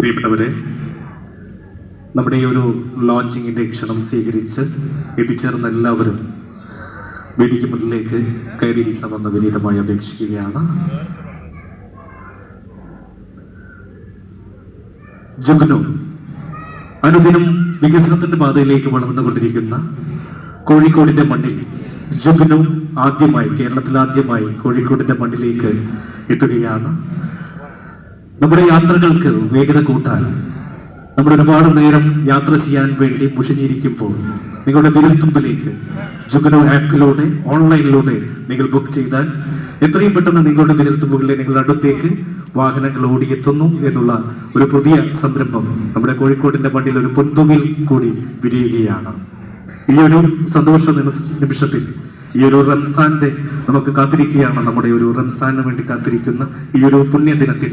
പ്രിയപ്പെട്ടവരെ നമ്മുടെ ഈ ഒരു ലോഞ്ചിങ്ങിന്റെ ക്ഷണം സ്വീകരിച്ച് എത്തിച്ചേർന്ന എല്ലാവരും വേദിക്ക് മുന്നിലേക്ക് കയറിയിരിക്കണമെന്ന് വിനീതമായി അപേക്ഷിക്കുകയാണ്. ജുഗ്നു അനുദിനം വികസനത്തിന്റെ പാതയിലേക്ക് വളർന്നുകൊണ്ടിരിക്കുന്ന കോഴിക്കോടിന്റെ മണ്ണിൽ ജുഗ്നു ആദ്യമായി കേരളത്തിൽ ആദ്യമായി കോഴിക്കോടിന്റെ മണ്ണിലേക്ക് എത്തുകയാണ്. നമ്മുടെ യാത്രകൾക്ക് വേഗത കൂട്ടാൻ നമ്മൾ ഒരുപാട് നേരം യാത്ര ചെയ്യാൻ വേണ്ടി മുഷിഞ്ഞിരിക്കുമ്പോൾ നിങ്ങളുടെ വിരൽത്തുമ്പിലേക്ക് ജുഗനോ ആപ്പിലൂടെ ഓൺലൈനിലൂടെ നിങ്ങൾ ബുക്ക് ചെയ്താൽ എത്രയും പെട്ടെന്ന് നിങ്ങളുടെ വിരൽത്തുമ്പുകളിലെ നിങ്ങളുടെ അടുത്തേക്ക് വാഹനങ്ങൾ ഓടിയെത്തുന്നു എന്നുള്ള ഒരു പുതിയ സംരംഭം നമ്മുടെ കോഴിക്കോടിന്റെ മണ്ണിൽ ഒരു പൊൻതുകിൽ കൂടി വിരിയുകയാണ്. ഈ ഒരു സന്തോഷ നിമിഷത്തിൽ ഈ ഒരു റംസാന്റെ നമുക്ക് കാത്തിരിക്കുകയാണ്. നമ്മുടെ ഒരു റംസാന് വേണ്ടി കാത്തിരിക്കുന്ന ഈ ഒരു പുണ്യദിനത്തിൽ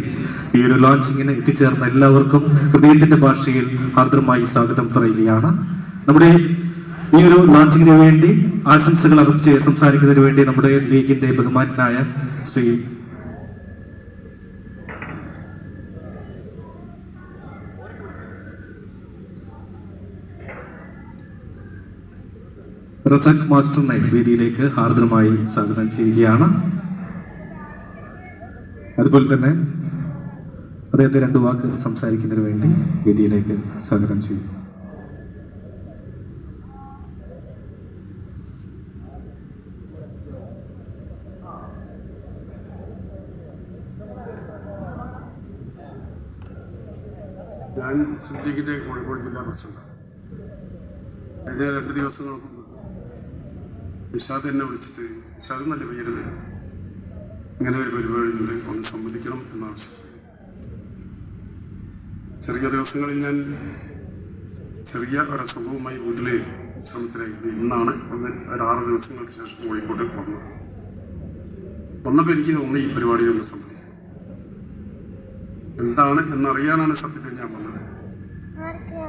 ഈ ഒരു ലോഞ്ചിങ്ങിന് എത്തിച്ചേർന്ന എല്ലാവർക്കും ഹൃദയത്തിന്റെ ഭാഷയിൽ ആർദ്രമായി സ്വാഗതം പറയുകയാണ്. നമ്മുടെ ഈ ഒരു ലോഞ്ചിങ്ങിന് വേണ്ടി ആശംസകൾ അറിയിച്ച് സംസാരിക്കുന്നതിന് വേണ്ടി നമ്മുടെ ലീഗിന്റെ ബഹുമാനായ ശ്രീ റസക് നൈറ്റ് വേദിയിലേക്ക് ഹാർദ്രമായി സ്വാഗതം ചെയ്യുകയാണ്. അതുപോലെ തന്നെ അദ്ദേഹത്തെ രണ്ട് വാക്ക് സംസാരിക്കുന്നതിന് വേണ്ടി വേദിയിലേക്ക് സ്വാഗതം ചെയ്യുന്നു. ഞാൻ സിദ്ദീഖിന്റെ കോഴിക്കോട് ജില്ലാ പ്രസിഡന്റ് കഴിഞ്ഞ രണ്ട് ദിവസങ്ങൾക്ക് മുമ്പ് നിഷാദ് എന്നെ വിളിച്ചിട്ട് നിഷാദ് നല്ല പേര് ഇങ്ങനെ ഒരു പരിപാടി ഉണ്ട് ഒന്ന് സമ്മതിക്കണം എന്നാവശ്യപ്പെട്ടു. ചെറിയ ദിവസങ്ങളിൽ ഞാൻ ചെറിയ ഒരു അസുഖവുമായി വീട്ടിൽ ശ്രമത്തിലായിരുന്നു. ഇന്നാണ് ഒന്ന് ഒരു ആറ് ദിവസങ്ങൾക്ക് ശേഷം കോഴിക്കോട്ട് വന്നത്. വന്നപ്പോൾ എനിക്ക് തോന്നി ഈ പരിപാടി ഒന്ന് സംബന്ധിക്കും എന്താണ് എന്നറിയാനാണ് സത്യത്തിൽ ഞാൻ വന്നത്.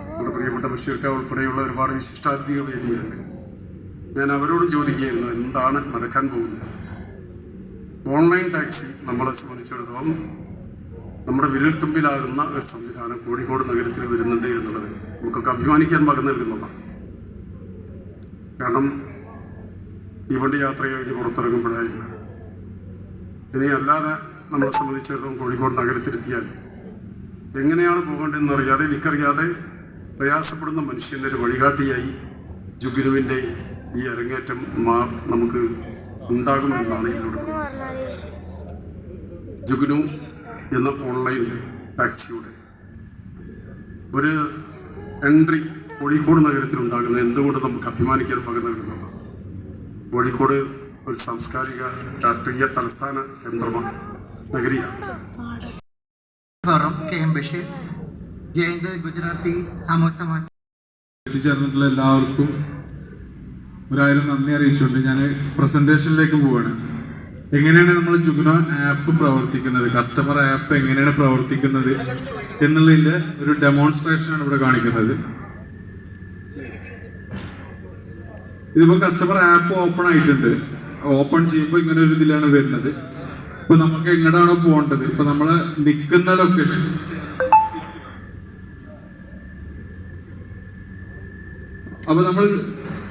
നമ്മുടെ പ്രിയപ്പെട്ട ബഷീർക്ക ഉൾപ്പെടെയുള്ള ഒരുപാട് വിശിഷ്ടാതിഥികൾ വേദിയിലുണ്ട്. ഞാൻ അവരോട് ചോദിക്കുകയായിരുന്നു എന്താണ് നടക്കാൻ പോകുന്നത്? ഓൺലൈൻ ടാക്സി നമ്മളെ സംബന്ധിച്ചിടത്തോളം നമ്മുടെ വിരൽത്തുമ്പിലാകുന്ന ഒരു സംവിധാനം കോഴിക്കോട് നഗരത്തിൽ വരുന്നുണ്ട് എന്നുള്ളത് നമുക്കൊക്കെ അഭിമാനിക്കാൻ പകർന്നു നൽകുന്നതാണ് കാരണം തീവണ്ടി യാത്ര കഴിഞ്ഞ് പുറത്തിറങ്ങുമ്പോഴായിരുന്നു. ഇനി അല്ലാതെ നമ്മളെ സംബന്ധിച്ചിടത്തോളം കോഴിക്കോട് നഗരത്തിലെത്തിയാൽ എങ്ങനെയാണ് പോകേണ്ടതെന്ന് അറിയാതെ എനിക്കറിയാതെ പ്രയാസപ്പെടുന്ന മനുഷ്യന്റെ ഒരു വഴികാട്ടിയായി ജുഗിനുവിന്റെ ഈ അരങ്ങേറ്റം മാ നമുക്ക് ഉണ്ടാകുമെന്നാണ് ഇതിലൂടെ ജുഗുനു എന്ന ഓൺലൈൻ ടാക്സിയുടെ ഒരു എൻട്രി കോഴിക്കോട് നഗരത്തിൽ ഉണ്ടാകുന്നത് എന്തുകൊണ്ട് നമുക്ക് അഭിമാനിക്കാൻ പകരം നൽകുന്നതാണ് കോഴിക്കോട് ഒരു സാംസ്കാരിക രാഷ്ട്രീയ തലസ്ഥാന കേന്ദ്രമാണ് നഗരിയാണ്. Forum K M Basheer Jayanth Gujarati സമൂഹ സമാജ് എത്തിച്ചേർന്നിട്ടുള്ള എല്ലാവർക്കും ഒരായിരം നന്ദി അറിയിച്ചുകൊണ്ട് ഞാൻ പ്രസന്റേഷനിലേക്ക് പോവാണ്. എങ്ങനെയാണ് നമ്മൾ ജുഗ്ന ആപ്പ് പ്രവർത്തിക്കുന്നത്? കസ്റ്റമർ ആപ്പ് എങ്ങനെയാണ് പ്രവർത്തിക്കുന്നത് എന്നുള്ളതിന്റെ ഒരു ഡെമോൺസ്ട്രേഷൻ ആണ് ഇവിടെ കാണിക്കുന്നത്. ഇതിപ്പോ കസ്റ്റമർ ആപ്പ് ഓപ്പൺ ആയിട്ടുണ്ട്. ഓപ്പൺ ചെയ്യുമ്പോൾ ഇങ്ങനെ ഒരു ഇതിലാണ് വരുന്നത്. ഇപ്പൊ നമുക്ക് എങ്ങോട്ടാണോ പോകേണ്ടത്? ഇപ്പൊ നമ്മൾ നിൽക്കുന്ന ലൊക്കേഷൻ അപ്പൊ നമ്മൾ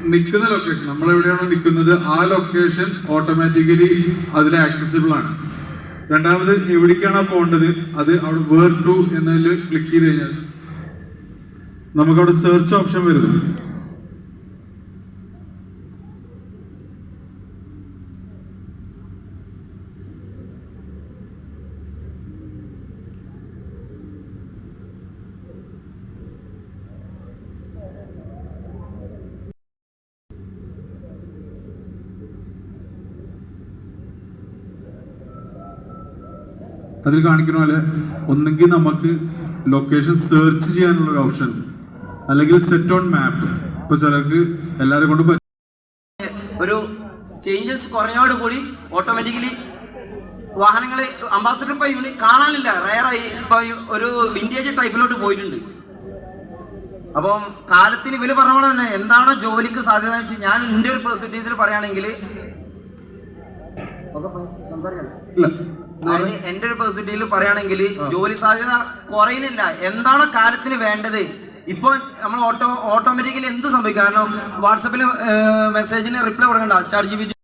നിൽക്കുന്ന ലൊക്കേഷൻ നമ്മൾ എവിടെയാണോ നിൽക്കുന്നത് ആ ലൊക്കേഷൻ ഓട്ടോമാറ്റിക്കലി അതിൽ ആക്സസിബിൾ ആണ്. രണ്ടാമത് എവിടേക്കാണോ പോകേണ്ടത് അത് അവിടെ വേർ ടു എന്നതിൽ ക്ലിക്ക് ചെയ്ത് കഴിഞ്ഞാൽ നമുക്ക് അവിടെ സെർച്ച് ഓപ്ഷൻ വരുന്നു അതിൽ കാണിക്കുന്ന പോലെ ഒന്നെങ്കിൽ നമുക്ക് ലൊക്കേഷൻ സെർച്ച് ചെയ്യാനുള്ള ഒരു ഓപ്ഷൻ അല്ലെങ്കിൽ സെറ്റ് ഓൺ മാപ്പ് ഇപ്പൊ ചിലർക്ക് എല്ലാവരും കൊണ്ട് ഒരു ചേഞ്ചസ് കുറഞ്ഞോടുകൂടി ഓട്ടോമാറ്റിക്കലി വാഹനങ്ങൾ അംബാസഡർ ഇപ്പൊ യൂണി കാണാനില്ല. റയറായി ഇപ്പൊ ഒരു വിന്റേജ് ടൈപ്പിലോട്ട് പോയിട്ടുണ്ട്. അപ്പം കാലത്തിന് ഇവർ പറഞ്ഞ പോലെ തന്നെ എന്താണോ ജോലിക്ക് സാധ്യത വെച്ച് ഞാൻ എന്റെ ഒരു പെർസെന്റേജിൽ പറയുകയാണെങ്കിൽ സംസാരിക്കണം ഇല്ല. എന്റെ ഒരു പെർസ്പെക്റ്റീവിൽ പറയുകയാണെങ്കിൽ ജോലി സാധ്യത കുറയുന്നില്ല. എന്താണ് കാലത്തിന് വേണ്ടത്? ഇപ്പോൾ നമ്മൾ ഓട്ടോ ഓട്ടോമാറ്റിക്കലി എന്ത് സംഭവിക്കും? കാരണം വാട്സപ്പിൽ മെസ്സേജിന് റിപ്ലൈ കൊടുക്കണ്ട. Charge G